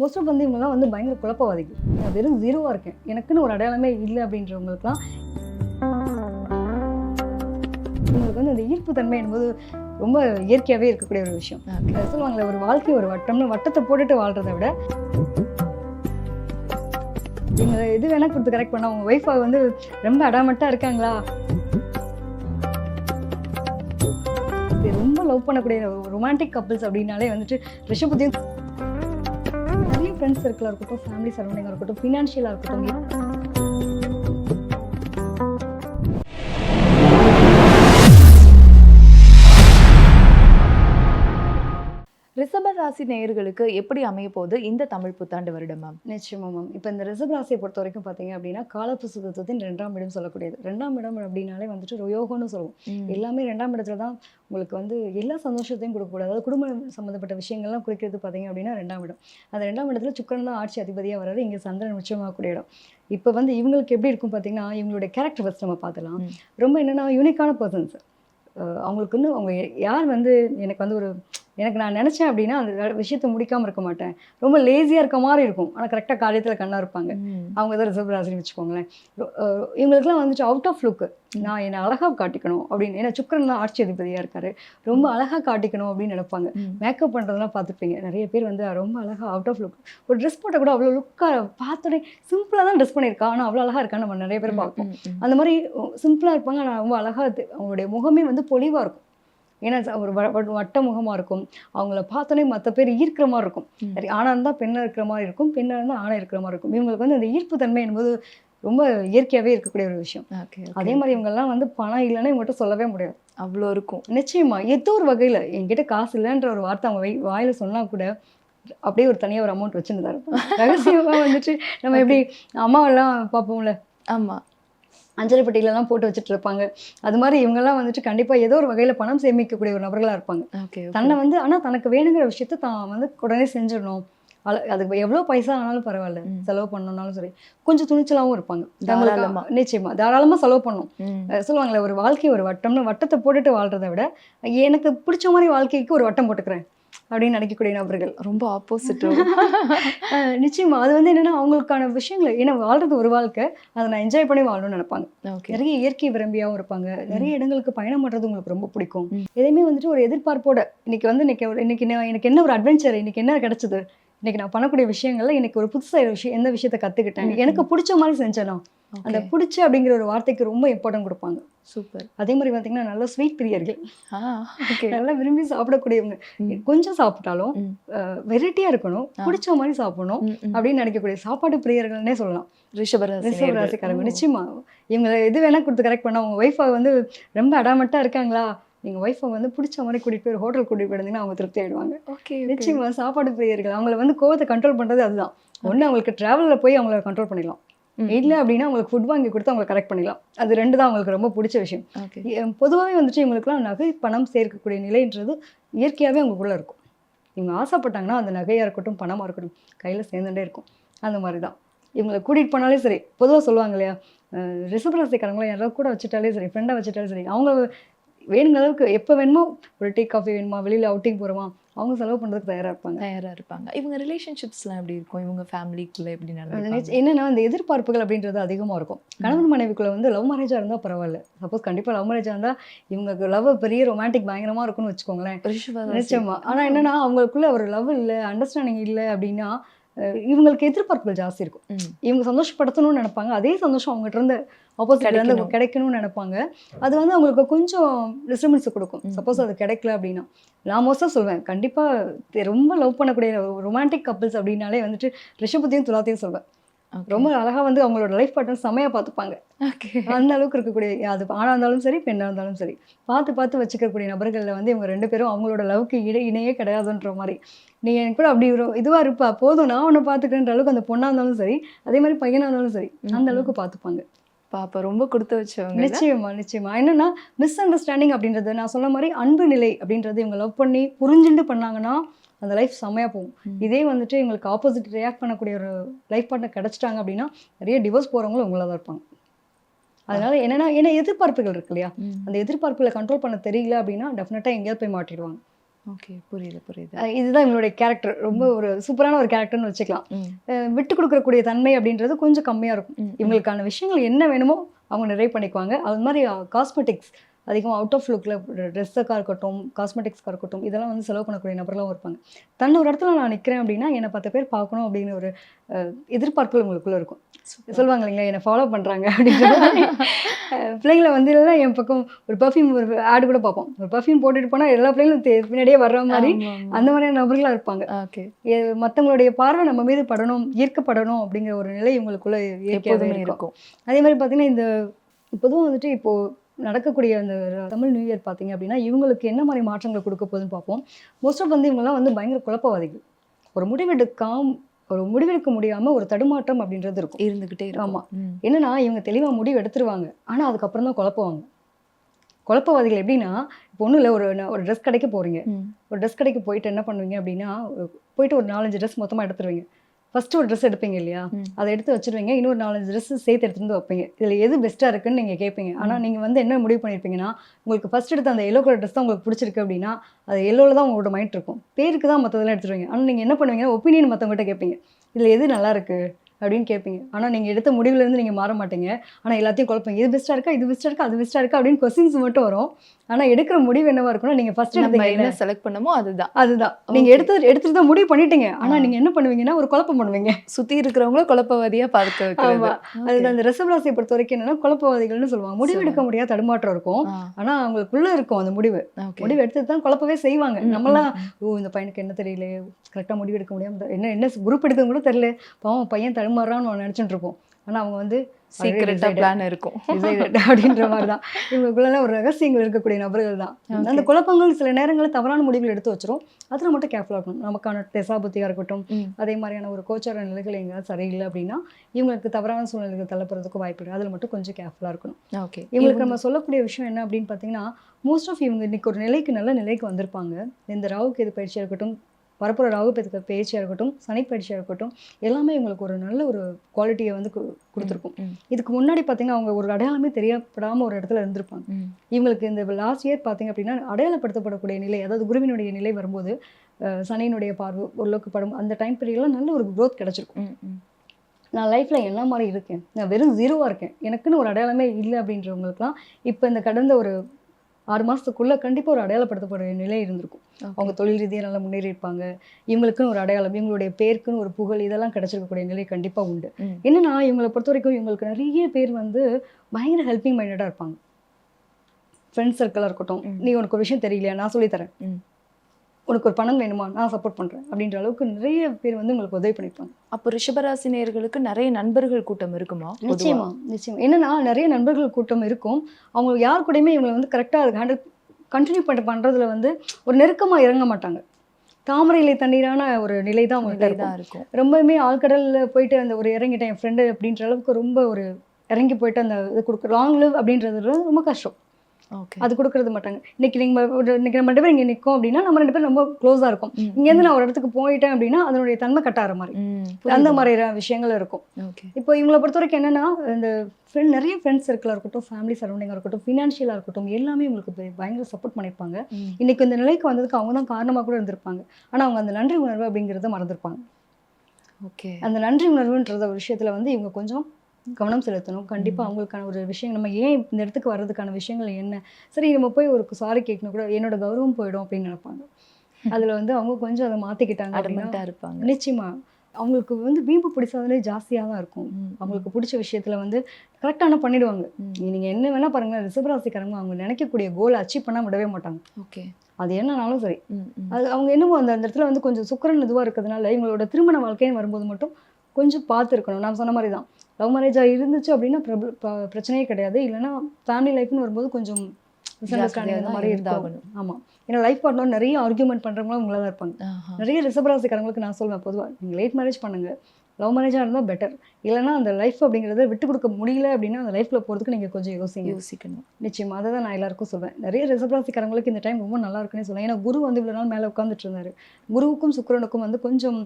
Most of வந்து இவங்கலாம் வந்து பயங்கர குழப்பவாதிகள். நான் வெறும் ஜீரோவாக இருக்கேன். எனக்குன்னு ஒரு அடையாளமே இல்லை அப்படின்றவங்களுக்குலாம் உங்களுக்கு வந்து அந்த ஈர்ப்பு தன்மை என்பது ரொம்ப இயற்கையாகவே இருக்கக்கூடிய ஒரு விஷயம். சொல்லுவாங்களே ஒரு வாழ்க்கை ஒரு வட்டம்னு வட்டத்தை போட்டுட்டு வாழ்றதை விட இவங்க இது வேணா கொடுத்து கரெக்ட் பண்ணா உங்க ஒய்ஃபை வந்து ரொம்ப அடாமட்டா இருக்காங்களா? ரொம்ப லவ் பண்ணக்கூடிய ரொமான்டிக் கப்பிள்ஸ் அப்படின்னாலே வந்துட்டு ரிஷபத்தையும் ஃப்ரெண்ட்ஸ் சர்க்கிளாக இருக்கட்டும் ஃபேமிலி சரௌண்டிங்காக இருக்கட்டும் ஃபினான்ஷியலாக இருக்கட்டும் ராசி நேயர்களுக்கு எப்படி அமைய போகுது இந்த தமிழ் புத்தாண்டு வருடம் மேம்? நிச்சயமா மேம். இப்போ இந்த ரிசர்வ் ராசியை பொறுத்த வரைக்கும் பார்த்தீங்க அப்படின்னா காலப்புசுகத்தின் ரெண்டாம் இடம் சொல்லக்கூடியது. ரெண்டாம் இடம் அப்படின்னாலே வந்துட்டு யோகம்னு சொல்லுவோம். எல்லாமே ரெண்டாம் இடத்துல தான் உங்களுக்கு வந்து எல்லா சந்தோஷத்தையும் கொடுக்கக்கூடாது. அதாவது குடும்பம் சம்மந்தப்பட்ட விஷயங்கள்லாம் குறிக்கிறது பார்த்தீங்க அப்படின்னா ரெண்டாம் இடம். அந்த ரெண்டாம் இடத்துல சுக்கரன் தான் ஆட்சி அதிபதியாக வர்றாரு. இங்கே சந்திரன் உச்சமாகக்கூடிய இடம். இப்போ வந்து இவங்களுக்கு எப்படி இருக்கும் பார்த்தீங்கன்னா இவங்களுடைய கேரக்டர் ஃபஸ்ட் நம்ம பார்த்துலாம். ரொம்ப என்னென்னா யூனிக்கான பர்சன்ஸ் அவங்களுக்கு வந்து அவங்க யார் வந்து எனக்கு வந்து ஒரு எனக்கு நான் நினச்சேன் அப்படின்னா அந்த விஷயத்தை முடிக்காமல் இருக்க மாட்டேன். ரொம்ப லேசியாக இருக்க மாதிரி இருக்கும். ஆனால் கரெக்டாக காரியத்தில் கண்ணா இருப்பாங்க. அவங்க தான் ரிசர்வ் ராசின்னு வச்சுக்கோங்களேன். இவங்களுக்குலாம் வந்துட்டு அவுட் ஆஃப் லுக்கு நான் என்னை அழகாக காட்டிக்கணும் அப்படின்னு. ஏன்னா சுக்கரன் தான் ஆட்சி அதிபதியாக இருக்காரு. ரொம்ப அழகாக காட்டிக்கணும் அப்படின்னு நினைப்பாங்க. மேக்கப் பண்ணுறதெல்லாம் பார்த்துருப்பீங்க. நிறைய பேர் வந்து ரொம்ப அழகாக அவுட் ஆஃப் லுக் ஒரு ட்ரெஸ் போட்டால் கூட அவ்வளோ லுக்காக பார்த்தோன்னே சிம்பிளாக தான் ட்ரெஸ் பண்ணியிருக்கா. ஆனால் அவ்வளோ அழகாக இருக்கான்னு நம்ம நிறைய பேர் பார்ப்போம். அந்த மாதிரி சிம்பிளாக இருப்பாங்க. ஆனால் ரொம்ப அழகாக அவங்களுடைய முகமே வந்து பொலிவாக இருக்கும். ஏன்னா ஒரு வட்ட முகமாக இருக்கும் அவங்கள பார்த்தோன்னே மற்ற பேர் ஈர்க்கிற மாதிரி இருக்கும். சரி ஆணாக இருந்தால் பெண்ணாக இருக்கிற மாதிரி இருக்கும் பெண்ணாக இருந்தால் ஆணாக இருக்கிற மாதிரி இருக்கும் இவங்களுக்கு வந்து அந்த ஈர்ப்பு தன்மை என்பது ரொம்ப இயற்கையாகவே இருக்கக்கூடிய ஒரு விஷயம். அதே மாதிரி இவங்கெல்லாம் வந்து பணம் இல்லைன்னா இவங்ககிட்ட சொல்லவே முடியாது. அவ்வளோ இருக்கும். நிச்சயமா ஏதோ ஒரு வகையில் என்கிட்ட காசு இல்லைன்ற ஒரு வார்த்தை அவங்க வாயில் சொன்னால் கூட அப்படியே ஒரு தனியாக ஒரு அமௌண்ட் இருப்பாங்க ரகசியமாக வந்துட்டு நம்ம எப்படி அம்மாவெல்லாம் பார்ப்போம்ல. ஆமா. அஞ்சலி பெட்டியிலலாம் போட்டு வச்சுட்டு இருப்பாங்க அது மாதிரி இவங்கெல்லாம் வந்துட்டு கண்டிப்பாக ஏதோ ஒரு வகையில் பணம் சேமிக்கக்கூடிய ஒரு நபர்களாக இருப்பாங்க. தன்னை வந்து ஆனால் தனக்கு வேணுங்கிற விஷயத்த தான் வந்து உடனே செஞ்சிடணும். அதுக்கு எவ்வளோ பைசா ஆனாலும் பரவாயில்ல. செலவு பண்ணணும்னாலும் சரி. கொஞ்சம் துணிச்சலாகவும் இருப்பாங்க. தாராளமா. நிச்சயமா. தாராளமாக செலவு பண்ணும். சொல்லுவாங்களே ஒரு வாழ்க்கை ஒரு வட்டம்னு வட்டத்தை போட்டுட்டு வாழ்றதை விட எனக்கு பிடிச்ச மாதிரி வாழ்க்கைக்கு ஒரு வட்டம் போட்டுக்கிறேன். அப்படின்னு நினைக்கக்கூடிய நபர்கள். ரொம்ப ஆப்போசிட் நிச்சயமா. அது வந்து என்னன்னா அவங்களுக்கான விஷயங்கள் ஏன்னா வாழ்றது ஒரு வாழ்க்கை. அதை நான் என்ஜாய் பண்ணி வாழணும்னு நினைப்பாங்க. நிறைய இயற்கை விரும்பியாகவும் இருப்பாங்க. நிறைய இடங்களுக்கு பயணம் பண்ணுறது உங்களுக்கு ரொம்ப பிடிக்கும். எதையுமே வந்துட்டு ஒரு எதிர்பார்ப்போட இன்னைக்கு வந்து இன்னைக்கு இன்னைக்கு எனக்கு என்ன ஒரு அட்வென்ச்சர் இன்னைக்கு என்ன கிடைச்சது? இன்னைக்கு நான் பண்ணக்கூடிய விஷயங்கள்ல இன்னைக்கு ஒரு புதுசாக விஷயம் எந்த விஷயத்தை கற்றுக்கிட்டேன் ம், எனக்கு பிடிச்ச மாதிரி செஞ்சேனா அந்த பிடிச்ச அப்படிங்கிற ஒரு வார்த்தைக்கு ரொம்ப இம்பார்ட்டன்ட் கொடுப்பாங்க. சூப்பர். அதே மாதிரி பார்த்தீங்கன்னா நல்ல ஸ்வீட் பிரியர்கள். நல்லா விரும்பி சாப்பிடக்கூடியவங்க. கொஞ்சம் சாப்பிட்டாலும் ம். வெரைட்டியாக இருக்கணும். பிடிச்ச மாதிரி சாப்பிடணும் அப்படின்னு நினைக்கக்கூடிய சாப்பாடு பிரியர்கள்னே சொல்லலாம். ரிஷபராசி ரிசர்வ் நேயர்கள். ராசிக்காரங்க ஓ. நிச்சயமா. இவங்க இது வேணா கொடுத்து கரெக்ட் பண்ணா உங்க ஒய்ஃபை வந்து ரொம்ப அடாமட்டா இருக்காங்களா? நீங்க ஒய்ஃபை வந்து பிடிச்ச மாதிரி கூட்டிட்டு போய் ஹோட்டல் கூட்டிட்டு போயிருந்தீங்கன்னா அவங்க திருப்தி ஆயிடுவாங்க. ஓகே நிச்சயமா சாப்பாடு பிரியர்கள் அவங்கள வந்து கோவத்தை கண்ட்ரோல் பண்றது அதுதான். ஒண்ணு அவங்களுக்கு டிராவல்ல போய் அவங்கள கண்ட்ரோல் பண்ணிடலாம். இல்ல அப்படின்னா அவங்களுக்கு ஃபுட் வாங்கி கொடுத்து அவங்களை கரெக்ட் பண்ணிடலாம். அது ரெண்டு தான் அவங்களுக்கு ரொம்ப பிடிச்ச விஷயம். பொதுவாகவே வந்துட்டு இவங்களுக்குலாம் நகை பணம் சேர்க்கக்கூடிய நிலைன்றது இயற்கையாகவே அவங்களுக்குள்ள இருக்கும். இவங்க ஆசைப்பட்டாங்கன்னா அந்த நகையாக இருக்கட்டும் பணமாக இருக்கட்டும் கையில் சேர்ந்துட்டே இருக்கும். அந்த மாதிரி தான் இவங்களை கூட்டிகிட்டு போனாலே சரி பொதுவாக சொல்லுவாங்க இல்லையா ரிசர்வராசிக்காரங்களும் யாராவது கூட வச்சுட்டாலே சரி ஃப்ரெண்டாக வச்சுட்டாலே சரி அவங்க வேணுங்கிற அளவுக்கு எப்போ வேணுமோ ஒரு டீ காஃபி வேணுமா வெளியில் அவுட்டிங் போகிறோமா அவங்க செலவு பண்ணுறதுக்கு தயாராக இருப்பாங்க. தயாரா இருப்பாங்க. இவங்க ரிலேஷன்ஷிப்ஸ்லாம் எப்படி இருக்கும்? இவங்க ஃபேமிலிக்குள்ள எப்படி நடந்துப்பாங்க? என்னன்னா இந்த எதிர்பார்ப்புகள் அப்படின்றது அதிகமாக இருக்கும். கணவன் மனைவிக்குள்ள வந்து லவ் மேரேஜாக இருந்தால் பரவாயில்ல. சப்போஸ் கண்டிப்பாக லவ் மேரேஜாக இருந்தால் இவங்களுக்கு லவ் பெரிய ரொமான்டிக் பயங்கரமாக இருக்கும்னு வச்சுக்கோங்களேன். ரிஷபராசி நிச்சயமா. ஆனா என்னன்னா அவங்களுக்குள்ள ஒரு லவ் இல்ல அண்டர்ஸ்டாண்டிங் இல்ல அப்படின்னா இவங்களுக்கு எதிர்பார்ப்புகள் ஜாஸ்தி இருக்கும். இவங்க சந்தோஷப்படுத்தணும்னு நினைப்பாங்க. அதே சந்தோஷம் அவங்ககிட்ட இருந்து ஆப்போசிட்ல இருந்து கிடைக்கணும். கிடைக்கணும்னு நினைப்பாங்க. அது வந்து அவங்களுக்கு கொஞ்சம் டிஸ்டர்பன்ஸ் கொடுக்கும். சப்போஸ் அது கிடைக்கல அப்படின்னா. நான் மோஸ்ட்டாக சொல்வேன். கண்டிப்பா தெ- ரொம்ப லவ் பண்ணக்கூடிய ரொமான்டிக் கப்பிள்ஸ் அப்படின்னாலே வந்துட்டு ரிஷபத்தையும் துலாத்தையும் சொல்வேன். ரொம்ப அழகா வந்து அவங்களோட லைஃப் பார்ட்னர் செமையா பார்த்துப்பாங்க. அந்த அளவுக்கு இருக்கக்கூடிய அது ஆணா இருந்தாலும் சரி பெண்ணா இருந்தாலும் சரி பார்த்து பார்த்து வச்சுக்கக்கூடிய நபர்கள்ல வந்து இவங்க ரெண்டு பேரும் அவங்களோட லவ்க்கு இட இணையே கிடையாதுன்ற மாதிரி. நீ எனக்கு கூட அப்படி ஒரு இதுவா இருப்பா போதும் நான் உன்னை பார்த்துக்கிறேன்ற அளவுக்கு அந்த பொண்ணா இருந்தாலும் சரி அதே மாதிரி பையனா இருந்தாலும் சரி அந்த அளவுக்கு பார்த்துப்பாங்க. பாப்பா ரொம்ப கொடுத்து வச்சவங்க நிச்சயமா நிச்சயமா. என்னன்னா மிஸ் அண்டர்ஸ்டாண்டிங் அப்படின்றது நான் சொன்ன மாதிரி அன்பு நிலை அப்படின்றது இவங்க லவ் பண்ணி புரிஞ்சுட்டு பண்ணாங்கன்னா அந்த லைஃப் செம்மையா போகும். இதே வந்துட்டு இவங்களுக்கு ஆப்போசிட் ரியாக்ட் பண்ணக்கூடிய ஒரு லைஃப் பார்ட்னர் கிடைச்சிட்டாங்க அப்படின்னா நிறைய டிவோர்ஸ் போறவங்களும் உங்களா தான் இருப்பாங்க. அதனால என்னன்னா ஏன்னா எதிர்பார்ப்புகள் இருக்கு இல்லையா. அந்த எதிர்பார்ப்புகளை கண்ட்ரோல் பண்ண தெரியல அப்படின்னா டெஃபினட்டாக எங்கேயாவது போய் மாட்டிடுவாங்க. ஓகே புரியுது புரியுது. இதுதான் இவங்களுடைய கேரக்டர் ரொம்ப ஒரு சூப்பரான ஒரு கேரக்டர்னு வச்சுக்கலாம். விட்டு கொடுக்கக்கூடிய தன்மை அப்படின்றது கொஞ்சம் கம்மியாக இருக்கும். இவங்களுக்கான விஷயங்கள் என்ன வேணுமோ அவங்க நிறைய பண்ணிக்குவாங்க. அது மாதிரி காஸ்மெட்டிக்ஸ் அதிகமாக அவுட் ஆஃப் லுக்கில் ட்ரெஸ்ஸுக்காக இருக்கட்டும் காஸ்மெட்டிக்ஸ்க்காக இருக்கட்டும் இதெல்லாம் வந்து செலவு பண்ணக்கூடிய நபர்களாகவும் இருப்பாங்க. தன் ஒரு இடத்துல நான் நிற்கிறேன் அப்படின்னா என்னை பத்து பேர் பார்க்கணும் அப்படின்னு ஒரு அஹ், எதிர்பார்ப்புகள் உங்களுக்குள்ள இருக்கும். சொல்லுவாங்க இல்லைங்களா என்னை ஃபாலோ பண்ணுறாங்க அஹ், பிள்ளைங்களை வந்து இல்லைன்னா என் பக்கம் ஒரு பர்ஃப்யூம் ஒரு ஆடு கூட பார்ப்போம். ஒரு பர்ஃப்யூம் போட்டுட்டு போனால் எல்லா பிள்ளைங்களும் பின்னாடியே வர்ற மாதிரி. அந்த மாதிரியான நபர்களாக இருப்பாங்க. ஓகே. மத்தவங்களுடைய பார்வை நம்ம மீது படணும் ஈர்க்கப்படணும் அப்படிங்கிற ஒரு நிலை இவங்களுக்குள்ள இயற்கையாகவே எப்போதுமே இருக்கும். அதே மாதிரி பார்த்தீங்கன்னா இந்த பொதுவாக வந்துட்டு இப்போ நடக்கக்கூடிய அந்த தமிழ் நியூ இயர் பார்த்தீங்க அப்படின்னா இவங்களுக்கு என்ன மாதிரி மாற்றங்களை கொடுக்க போகுதுன்னு பார்ப்போம். மோஸ்ட் ஆஃப் வந்து இவங்கெல்லாம் வந்து பயங்கர குழப்பவாதிகள். ஒரு முடிவெடுக்காம ஒரு முடிவெடுக்க முடியாம ஒரு தடுமாற்றம் அப்படின்றது இருக்கும். இருந்துகிட்டே இருக்கும். ஆமா. ம், என்னன்னா இவங்க தெளிவா முடிவு எடுத்துருவாங்க. ஆனா அதுக்கப்புறம் தான் குழப்புவாங்க. குழப்பவாதிகள் எப்படின்னா இப்போ ஒன்றும் இல்லை ஒரு ஒரு ட்ரெஸ் கடைக்கு போறீங்க. ம், ஒரு ட்ரெஸ் கடைக்கு போயிட்டு என்ன பண்ணுவீங்க அப்படின்னா போயிட்டு ஒரு நாலஞ்சு ட்ரெஸ் மொத்தமாக எடுத்துருவீங்க. ஃபர்ஸ்ட் ஒரு ட்ரெஸ் எடுப்பீங்க இல்லையா. அதை எடுத்து வச்சிருவீங்க. இன்னொரு நாலஞ்சு ட்ரெஸ் சேர்த்து எடுத்துட்டு வந்து வைப்பீங்க. இதில் எது பெஸ்ட்டாக இருக்குன்னு நீங்கள் கேட்பீங்க ஆனால் நீங்கள் வந்து என்ன முடிவு பண்ணியிருப்பீங்கன்னா உங்களுக்கு ஃபர்ஸ்ட் எடுத்த அந்த எல்லோ கலர் ட்ரெஸ் தான் உங்களுக்கு பிடிச்சிருக்கு அப்படின்னா அது எல்லோவில் தான் உங்களோட மைண்ட் இருக்கும். பேருக்கு தான் மற்றதெல்லாம் எடுத்துருவீங்க. ஆனால் நீங்கள் என்ன பண்ணுவீங்கன்னா ஒப்பீனியன் மற்றவங்ககிட்ட கேட்பீங்க இதில் எது நல்லா இருக்கு அப்படின்னு கேட்பீங்க ஆனால் நீங்கள் எடுத்த முடிவுலேருந்து நீங்கள் மாற மாட்டீங்க. ஆனால் எல்லாத்தையும் குழப்பீங்க. இது பெஸ்ட்டாக இருக்கா? இது பெஸ்ட்டாக இருக்கா? அது பெஸ்ட்டாக இருக்கா? அப்படின்னு கொஸ்டின்ஸ் மட்டும் வரும். ஆனால் எடுக்கிற முடிவு என்னவா இருக்கும்னா நீங்கள் ஃபர்ஸ்ட் நம்ம என்ன செலக்ட் பண்ணமோ அதுதான். அதுதான். நீங்க Okay. எடுத்து எடுத்துட்டு தான் முடிவு பண்ணிட்டீங்க. ஆனா ஆ. நீங்க என்ன பண்ணுவீங்கன்னா ஒரு குழப்பம் பண்ணுவீங்க. சுத்தி இருக்கிறவங்கள குழப்பவாதியா பார்க்க வைக்கிறது. அதுதான் அந்த ரிசர்வ் பொறுத்த வரைக்கும் என்னன்னா குழப்பவாதிகள்னு சொல்லுவாங்க. முடிவு எடுக்க. முடியாத தடுமாற்றம் இருக்கும். ஆ, ஆனா அவங்களுக்குள்ள இருக்கும் அந்த முடிவு. முடிவு எடுத்து தான் குழப்பவே செய்வாங்க. நம்மளாம். ஓ இந்த பையனுக்கு என்ன தெரியல கரெக்டா முடிவு எடுக்க முடியாம என்ன என்ன குரூப் கூட தெரியல. பாவம் பையன் தடுமாறான்னு நினைச்சிட்டு இருப்போம். ஆனா அவங்க வந்து சீக்கிரட்டா decided. பிளான் இருக்கும். அப்படின்ற மாதிரி தான் இவங்களுக்குள்ள ஒரு ரகசியங்கள் இருக்கக்கூடிய நபர்கள் தான். அந்த குழப்பங்கள் சில நேரங்களில் தவறான முடிவுகள் எடுத்து வச்சிரும். அதில் மட்டும் கேர்ஃபுல்லாக இருக்கணும். நமக்கான தெசாபுத்தியாக இருக்கட்டும். அதே மாதிரியான ஒரு கோச்சார நிலைகள் எங்கேயாவது சரியில்லை அப்படின்னா இவங்களுக்கு தவறான சூழ்நிலைகள் தள்ளப்படுறதுக்கு வாய்ப்பு இருக்குது அதில் மட்டும் கொஞ்சம் கேர்ஃபுல்லாக இருக்கணும். ஓகே இவங்களுக்கு நம்ம சொல்லக்கூடிய விஷயம் என்ன அப்படின்னு பார்த்தீங்கன்னா மோஸ்ட் ஆஃப் இவங்க இன்னைக்கு ஒரு நிலைக்கு நல்ல நிலைக்கு வந்திருப்பாங்க. இந்த ராகுக்கு எது பயிற்சியாக இருக்கட்டும் பரப்புற ராகு பெதுக்க பயிற்சியாக இருக்கட்டும் சனி பயிற்சியாக இருக்கட்டும் எல்லாமே இவங்களுக்கு ஒரு நல்ல ஒரு குவாலிட்டியை வந்து கொடுத்துருக்கும். இதுக்கு முன்னாடி பார்த்தீங்கன்னா அவங்க ஒரு அடையாளமே தெரியப்படாமல் ஒரு இடத்துல இருந்திருப்பாங்க. இவங்களுக்கு இந்த லாஸ்ட் இயர் பார்த்தீங்க அப்படின்னா அடையாளப்படுத்தப்படக்கூடிய நிலை அதாவது குருவினுடைய நிலை வரும்போது சனியினுடைய பார்வை ஓரளவுக்கு படும் அந்த டைம் பீரியட்லாம் நல்ல ஒரு growth கிடைச்சிருக்கும். நான் லைஃப்பில் என்ன மாதிரி இருக்கேன்? நான் வெறும் ஜீரோவாக இருக்கேன். எனக்குன்னு ஒரு அடையாளமே இல்லை அப்படின்றவங்களுக்குலாம் இப்போ இந்த கடந்த ஒரு ஆறு மாதத்துக்குள்ளே கண்டிப்பாக ஒரு அடையாளப்படுத்தப்பட நிலை இருந்திருக்கும். அவங்க தொழில் ரீதியாக நல்லா முன்னேறி இருப்பாங்க இவங்களுக்குன்னு ஒரு அடையாளம் இவங்களுடைய பேருக்குன்னு ஒரு புகழ் இதெல்லாம் கிடைச்சிருக்கக்கூடிய நிலை கண்டிப்பாக உண்டு. என்னன்னா இவங்களை பொறுத்த வரைக்கும் இவங்களுக்கு நிறைய பேர் வந்து பயங்கர ஹெல்பிங் மைண்டடாக இருப்பாங்க. ஃப்ரெண்ட்ஸ் சர்க்கிளாக இருக்கட்டும். நீ உனக்கு ஒரு விஷயம் தெரியலையா? நான் சொல்லித்தரேன். உனக்கு ஒரு பணம் வேணுமா? நான் சப்போர்ட் பண்ணுறேன் அப்படின்ற அளவுக்கு நிறைய பேர் வந்து உங்களுக்கு உதவி பண்ணியிருப்பாங்க அப்போ ரிஷபராசி நேயர்களுக்கு நிறைய நண்பர்கள் கூட்டம் இருக்குமா? நிச்சயமா நிச்சயமா. என்னன்னா நிறைய நண்பர்கள் கூட்டம் இருக்கும். அவங்க யார் கூடயுமே இவங்களை வந்து கரெக்டாக அதுக்கு ஹேண்டில் கண்டினியூ பண்ண பண்ணுறதுல வந்து ஒரு நெருக்கமாக இறங்க மாட்டாங்க. தாமரையிலை தண்ணீரான ஒரு நிலை தான் அவங்கள்ட்ட இருக்கும். ரொம்பவுமே ஆழ்கடலில் போயிட்டு அந்த ஒரு இறங்கிட்டேன் என் ஃப்ரெண்டு அப்படின்ற அளவுக்கு ரொம்ப ஒரு இறங்கி போயிட்டு அந்த இது கொடுக்க லாங் லிவ் அப்படின்றது ரொம்ப கஷ்டம். அது கொடுக்கறது மாட்டாங்க. இன்னைக்கு நீங்கள் ஒரு இன்னைக்கு நம்ம ரெண்டு பேரும் இங்கே நிற்கும் அப்படின்னா நம்ம ரெண்டு பேரும் ரொம்ப க்ளோஸாக இருக்கும். இங்கேருந்து நான் ஒரு இடத்துக்கு போயிட்டேன் அப்படின்னா அதனுடைய தன்மை கட்டாற மாதிரி. அந்த மாதிரி விஷயங்கள் இருக்கும். இப்போ இவங்களை பொறுத்த வரைக்கும் என்னன்னா இந்த ஃப்ரெண்ட் நிறைய ஃப்ரெண்ட்ஸ் சர்க்கிளாக இருக்கட்டும் ஃபேமிலி சரௌண்டிங்காக இருக்கட்டும் ஃபினான்ஷியலாக இருக்கட்டும் எல்லாமே உங்களுக்கு பய- பயங்கர சப்போர்ட் பண்ணியிருப்பாங்க. இன்னைக்கு இந்த நிலைக்கு வந்ததுக்கு அவங்க தான் காரணமாக கூட இருந்திருப்பாங்க. ஆனால் அவங்க அந்த நன்றி உணர்வு அப்படிங்கிறத மறந்துருப்பாங்க. ஓகே அந்த நன்றி உணர்வுன்றத ஒரு விஷயத்துல வந்து இவங்க கொஞ்சம் கவனம் செலுத்தணும். கண்டிப்பா ம். அவங்களுக்கான ஒரு விஷயம் நம்ம ஏன் இந்த இடத்துக்கு வர்றதுக்கான விஷயங்கள் என்ன? சரி நம்ம போய் ஒரு சாரி கேட்கணும் கூட என்னோட கௌரவம் போயிடும் அப்படின்னு நினைப்பாங்க. அதுல வந்து அவங்க கொஞ்சம் அதை மாத்திக்கிட்டாங்க அப்படின்னா இருப்பாங்க. நிச்சயமா அவங்களுக்கு வந்து வீம்பு பிடிச்சதுலே ஜாஸ்தியாக தான் இருக்கும். அவங்களுக்கு பிடிச்ச விஷயத்துல வந்து கரெக்டான பண்ணிடுவாங்க. ம். நீங்க என்ன வேணா பாருங்க ரிசபராசிக்காரங்க அவங்க நினைக்கக்கூடிய கோலை அச்சீவ் பண்ணா விடவே மாட்டாங்க. ஓகே. அது என்னனாலும் சரி. அது அவங்க என்னமோ அந்த அந்த இடத்துல வந்து கொஞ்சம் சுக்கரன் இதுவாக இருக்கிறதுனால இவங்களோட திருமண வாழ்க்கைன்னு வரும்போது மட்டும் கொஞ்சம் பார்த்து இருக்கணும் நான் சொன்ன மாதிரி தான். லவ் மேரேஜாக இருந்துச்சு அப்படின்னா பிரச்சனையே கிடையாது. இல்லைன்னா ஃபேமிலி லைஃப்னு வரும்போது கொஞ்சம் மிஸ்அண்டர்ஸ்டாண்டிங் அந்த மாதிரி இருந்தாகணும். ஆமாம் ஏன்னா லைஃப் பார்ட்னர் நிறைய ஆர்கியூமெண்ட் பண்ணுறவங்களும் உங்களாக தான் இருப்பாங்க. நிறைய ரிசபராசிக்காரங்களுக்கு நான் சொல்லுவேன் பொதுவாக நீங்கள் லேட் மேரேஜ் பண்ணுங்க. லவ் மேரேஜாக இருந்தால் பெட்டர் இல்லைன்னா அந்த லைஃப் அப்படிங்கிறத விட்டு கொடுக்க முடியல அப்படின்னா அந்த லைஃப்பில் போகிறதுக்கு நீங்கள் கொஞ்சம் யோசிங்க. யோசிக்கணும். நிச்சயமா. அதை தான் நான் எல்லாருக்கும் சொல்வேன் நிறைய ரிசர்வராசிக்காரங்களுக்கு இந்த டைம் ரொம்ப நல்லா இருக்குன்னு சொல்லுவேன் ஏன்னா குரு வந்து இவ்வளோ நாள் மேலே உட்காந்துட்டு இருந்தாரு. குருவுக்கும் சுக்கிரனுக்கும் வந்து கொஞ்சம்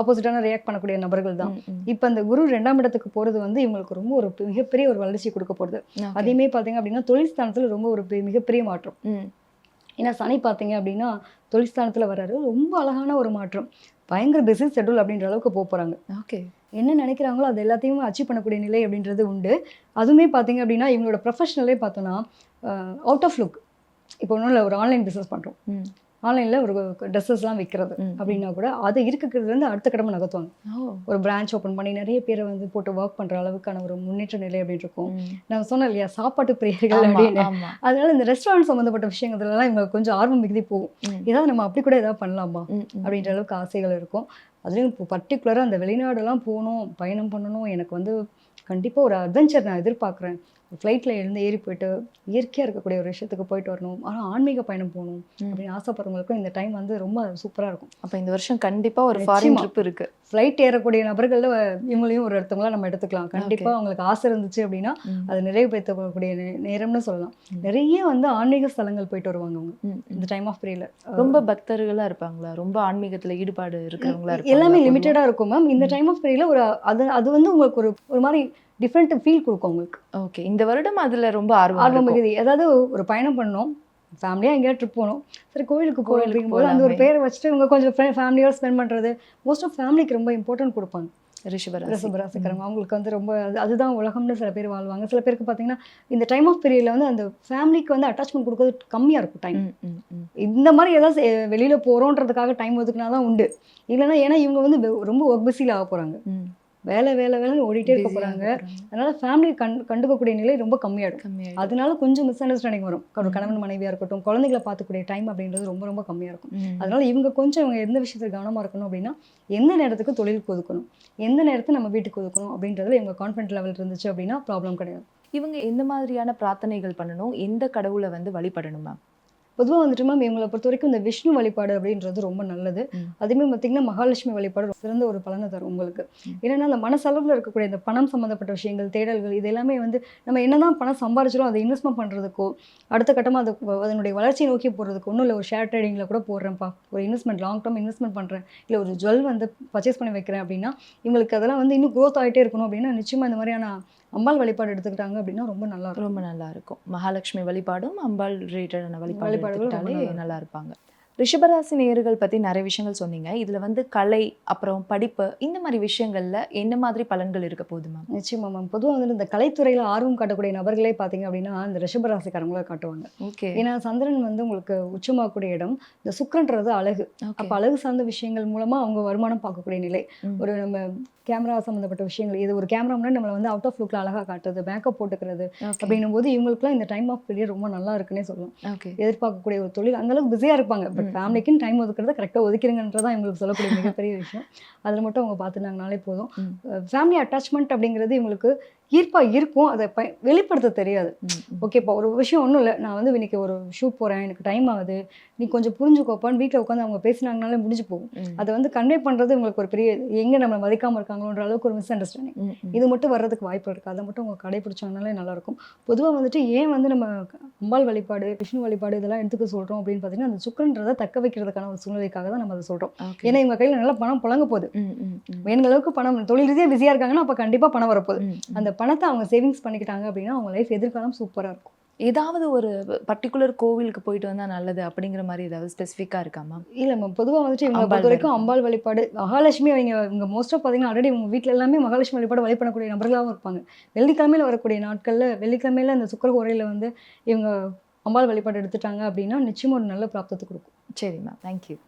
ஆப்போசிட்டான ரியாக்ட் பண்ணக்கூடிய நபர்கள் தான். இப்போ அந்த குரு ரெண்டாம் இடத்துக்கு போகிறது வந்து இவங்களுக்கு ரொம்ப ஒரு மிகப்பெரிய ஒரு வளர்ச்சி கொடுக்க போகிறது. அதையுமே பார்த்தீங்க அப்படின்னா தொழில் ஸ்தானத்தில் ரொம்ப ஒரு மிகப்பெரிய மாற்றம். ஏன்னா சனி பார்த்தீங்க அப்படின்னா தொழிற்ஸ்தானத்தில் வர்றாரு. ரொம்ப அழகான ஒரு மாற்றம். பயங்கர பிஸி ஷெட்யூல் அப்படின்ற அளவுக்கு போக போகிறாங்க ஓகே என்ன நினைக்கிறாங்களோ அது எல்லாத்தையும் அச்சீவ் பண்ணக்கூடிய நிலை அப்படின்றது உண்டு. அதுவுமே பார்த்தீங்க அப்படின்னா இவங்களோட ப்ரொஃபஷனலே பார்த்தோன்னா அவுட் ஆஃப் லுக் இப்போ ஒன்றும் இல்லை ஒரு ஆன்லைன் பிஸ்னஸ் பண்ணுறோம் ஆன்லைனில் ஒரு ட்ரெஸ்ஸஸ்லாம் விற்கிறது. அப்படின்னா கூட அது இருக்கிறதுலேருந்து அடுத்த கடமை நகர்த்துவாங்க ஒரு பிரான்ச் ஓப்பன் பண்ணி நிறைய பேரை வந்து போட்டு ஒர்க் பண்ணுற அளவுக்கான ஒரு முன்னேற்ற நிலை அப்படின்னு இருக்கும். நான் சொன்னேன் இல்லையா சாப்பாட்டு பிரியர்கள் அப்படின்னு. அதனால இந்த ரெஸ்டாரண்ட் சம்மந்தப்பட்ட விஷயங்கள்லாம் இவங்க கொஞ்சம் ஆர்வம் மிகுதி போகும். ஏதாவது நம்ம அப்படி கூட ஏதாவது பண்ணலாமா. அப்படின்ற அளவுக்கு ஆசைகள் இருக்கும் அதுலேயும் இப்போ பர்டிகுலராக அந்த வெளிநாடெல்லாம் போகணும் பயணம் பண்ணணும் எனக்கு வந்து கண்டிப்பாக ஒரு அட்வென்ச்சர் நான் எதிர்பார்க்குறேன் ஃப்ளைட்டில் எழுந்து ஏறி போயிட்டு இயற்கையாக இருக்கக்கூடிய ஒரு விஷயத்துக்கு போயிட்டு வரணும் ஆனால் ஆன்மீக பயணம் போகணும். அப்படின்னு ஆசைப்படுறவங்களுக்கும் இந்த டைம் வந்து ரொம்ப சூப்பராக இருக்கும் அப்ப இந்த வருஷம் கண்டிப்பா ஒரு ஃபாரின். ட்ரிப் இருக்கு ஃப்ளைட் ஏறக்கூடிய நபர்களில் இவங்களையும் ஒரு இடத்துங்களா நம்ம எடுத்துக்கலாம் கண்டிப்பாக அவங்களுக்கு ஆசை இருந்துச்சு அப்படின்னா. அது நிறைவுபடுத்தக்கூடிய நே- நேரம்னு சொல்லலாம். நிறைய வந்து ஆன்மீக ஸ்தலங்கள் போயிட்டு வருவாங்க அவங்க. இந்த டைம் ஆஃப் பீரியட்ல ரொம்ப பக்தர்களா இருப்பாங்களா ரொம்ப ஆன்மீகத்துல ஈடுபாடு இருக்கிறவங்களா எல்லாமே? லிமிட்டடாக இருக்கும் மேம் இந்த. டைம் ஆஃப் பீரியட்ல ஒரு அது அது வந்து உங்களுக்கு ஒரு ஒரு மாதிரி டிஃப்ரெண்ட் ஃபீல் கொடுக்கும் உங்களுக்கு. ஓகே இந்த வருடம் அதுல ரொம்ப ஆர்வம் ஆர்வம் இருக்கும். மிகுதி. அதாவது ஒரு பயணம் பண்ணோம் ஃபேமிலியாக எங்கேயாவது ட்ரிப் போகணும். சரி கோயிலுக்கு கோயிலுக்கு அப்படிங்கும்போது அந்த ஒரு. பேரை வச்சுட்டு இவங்க கொஞ்சம் ஃபேமிலியோட ஸ்பெண்ட் பண்ணுறது மோஸ்ட் ஆஃப் ஃபேமிலிக்கு ரொம்ப இம்பார்ட்டன்ட் கொடுப்பாங்க. ரிஷபராசி. அவங்களுக்கு வந்து ரொம்ப அது- அதுதான் உலகம்னு சில பேர் வாழ்வாங்க. சில பேருக்கு பார்த்தீங்கன்னா இந்த டைம் ஆஃப் பீரியட்ல வந்து அந்த ஃபேமிலிக்கு வந்து அட்டாச்மெண்ட் கொடுக்கறது கம்மியாக இருக்கும் டைம். இந்த மாதிரி ஏதாவது வெளியில போறோன்றதுக்காக டைம் ஒதுக்குனா தான் உண்டு. இல்லைன்னா ஏன்னா இவங்க வந்து ரொம்ப ஒர்க் பிஸியில் ஆக போறாங்க. ம். வேலை வேலை வேலைன்னு ஓடிட்டே இருக்க இருக்கிறாங்க. அதனால ஃபேமிலி கண் கண்டுக்கக்கூடிய நிலை ரொம்ப கம்மியாயிடும் கம்மியாயிடும். அதனால கொஞ்சம் மிஸ் அண்டர்ஸ்டாண்டிங் வரும். கணவன் மனைவியா இருக்கட்டும் குழந்தைகளை பார்த்துக்கூடிய டைம் அப்படின்றது ரொம்ப ரொம்ப கம்மியா இருக்கும். அதனால இவங்க கொஞ்சம் இவங்க எந்த விஷயத்துல கவனமா இருக்கணும் அப்படின்னா எந்த நேரத்துக்கு தொழிலுக்கு ஒதுக்கணும் எந்த நேரத்தை நம்ம வீட்டுக்கு ஒதுக்கணும் அப்படின்றதுல இவங்க கான்ஃபிடன்ட் லெவல் இருந்துச்சு அப்படின்னா ப்ராப்ளம் கிடையாது இவங்க எந்த மாதிரியான பிரார்த்தனைகள் பண்ணணும் எந்த கடவுளை வந்து வழிபடணும் மேம் பொதுவாக வந்துட்டு மேம் இவங்களை பொறுத்த வரைக்கும் இந்த விஷ்ணு வழிபாடு அப்படின்றது ரொம்ப நல்லது. அதுவுமே பார்த்தீங்கன்னா மகாலட்சுமி வழிபாடு சிறந்த ஒரு பலனை தரும் உங்களுக்கு. ஏன்னா அந்த மனசளவில் இருக்கக்கூடிய இந்த பணம் சம்மந்தப்பட்ட விஷயங்கள் தேடல்கள் இது எல்லாமே வந்து நம்ம என்னதான் பணம் சம்பாரிச்சாலும் அதை இன்வெஸ்ட்மெண்ட் பண்ணுறதுக்கோ அடுத்த கட்டமாக அது அதனுடைய வளர்ச்சியை நோக்கி போகிறதுக்கு ஒன்றும் இல்லை. ஒரு ஷேர் ட்ரேடிங்கில் கூட போடுறேன்ப்பா ஒரு இன்வெஸ்ட்மெண்ட் லாங் டேர்ம் இன்வெஸ்ட்மெண்ட் பண்ணுறேன் இல்லை ஒரு ஜுவல் வந்து பர்ச்சேஸ் பண்ணி வைக்கிறேன் அப்படின்னா இவங்களுக்கு அதெல்லாம் வந்து இன்னும் க்ரோத் ஆகிட்டே இருக்கணும் அப்படின்னா நிச்சயமாக இந்த மாதிரியான அம்பாள் வழிபாடு எடுத்துக்கிட்டாங்க அப்படின்னா ரொம்ப நல்லா ரொம்ப நல்லா இருக்கும். மகாலட்சுமி வழிபாடும் அம்பாள் ரிலேட்டடான வழிபாடு வழிபாடுகள் நல்லா இருப்பாங்க. ரிஷபராசி நேயர்கள் பத்தி நிறைய விஷயங்கள் சொன்னீங்க. இதுல வந்து கலை அப்புறம் படிப்பு இந்த மாதிரி விஷயங்கள்ல என்ன மாதிரி பலன்கள் இருக்க போகுது மேம் நிச்சயமா மேம் பொதுவாக வந்து இந்த கலைத்துறையில் ஆர்வம் காட்டக்கூடிய நபர்களே பார்த்தீங்க அப்படின்னா இந்த ரிஷபராசிக்காரங்கள காட்டுவாங்க. ஓகே. ஏன்னா சந்திரன் வந்து உங்களுக்கு உச்சமாகக்கூடிய இடம். இந்த சுக்கிரன்றது அழகு. அப்போ அழகு சார்ந்த விஷயங்கள் மூலமா அவங்க வருமானம் பார்க்கக்கூடிய நிலை. ஒரு நம்ம கேமரா சம்மந்தப்பட்ட விஷயங்கள் இது ஒரு கேமரா முன்னாடி நம்மளை வந்து அவுட் ஆஃப் லுக்கில் அழகாக காட்டுறது மேக்கப் போட்டுக்கிறது அப்படின்னும் போது இவங்களுக்குலாம் இந்த டைம் ஆஃப் பீரியட் ரொம்ப நல்லா இருக்குன்னே சொல்லலாம். எதிர்பார்க்கக்கூடிய ஒரு தொழில் அந்த அளவுக்கு பிஸியாக இருப்பாங்க. பட். ஃபேமிலிக்குன்னு டைம் ஒதுக்குறத கரெக்டாக ஒதுக்கிறீங்கன்றதான் இவங்களுக்கு சொல்லக்கூடிய மிகப்பெரிய விஷயம் அதில் மட்டும் அவங்க பார்த்துனாங்கனாலே போதும். ஃபேமிலி அட்டாச்மெண்ட் அப்படிங்கிறது இவங்களுக்கு ஈர்ப்பாக இருக்கும். அதை ப வெளிப்படுத்த தெரியாது. ஓகேப்பா ஒரு விஷயம் ஒன்றும் இல்லை. நான் வந்து இன்னைக்கு ஒரு ஷூட் போகிறேன் எனக்கு டைம் ஆகுது. நீ கொஞ்சம் புரிஞ்சுக்கோப்பான்னு வீட்டில் உட்காந்து அவங்க பேசினாங்கனாலே முடிஞ்சு போகும். அதை வந்து கன்வே பண்ணுறது உங்களுக்கு ஒரு பெரிய எங்கே நம்மளை மதிக்காமல் இருக்காங்களோன்ற அளவுக்கு ஒரு மிஸ் அண்டர்ஸ்டாண்டிங் இது மட்டும் வர்றதுக்கு வாய்ப்பு இருக்குது அதை மட்டும் அவங்க கடைபிடிச்சாங்கனாலே நல்லாயிருக்கும். பொதுவாக வந்துட்டு ஏன் வந்து நம்ம அம்பாள் வழிபாடு விஷ்ணு வழிபாடு இதெல்லாம் எடுத்துக்க சொல்கிறோம் அப்படின்னு பார்த்தீங்கன்னா அந்த சுக்கரன்றதை தக்க வைக்கிறதுக்கான ஒரு சூழ்நிலைக்காக தான் நம்ம அதை சொல்கிறோம் ஏன்னா இவங்க கையில் நல்லா பணம் புழங்க போகுது. வேணுங்க அளவுக்கு பணம் தொழில் ரீதியாக பிஸியாக இருக்காங்கன்னா அப்போ கண்டிப்பாக பணம் வரப்போகுது. அந்த பணத்தை அவங்க சேவிங்ஸ் பண்ணிக்கிட்டாங்க அப்படின்னா அவங்க லைஃப் எதிர்காலம் சூப்பராக இருக்கும். ஏதாவது ஒரு பர்டிகுலர் கோவிலுக்கு போயிட்டு வந்தா நல்லது அப்படிங்கிற மாதிரி ஏதாவது ஸ்பெசிஃபிக்கா இருக்கா மேம் இல்லை மேம் பொதுவாக வந்துட்டு இவங்க பொறுத்த வரைக்கும். அம்பாள் வழிபாடு மகாலட்சுமி அவங்க இவங்க மோஸ்ட் ஆஃப் பார்த்தீங்கன்னா ஆல்ரெடி உங்க வீட்டில் எல்லாமே மகாலட்சுமி வழிபாடு வழிபடக்கூடிய நபர்களாகவும் இருப்பாங்க. வெள்ளிக்கிழமையில வரக்கூடிய நாட்களில் வெள்ளிக்கிழமையில அந்த சுக்கர உரையில் வந்து இவங்க அம்பாள் வழிபாடு எடுத்துட்டாங்க அப்படின்னா நிச்சயமா ஒரு நல்ல பிராப்தத்தை கொடுக்கும். சரி மேம் தேங்க்யூ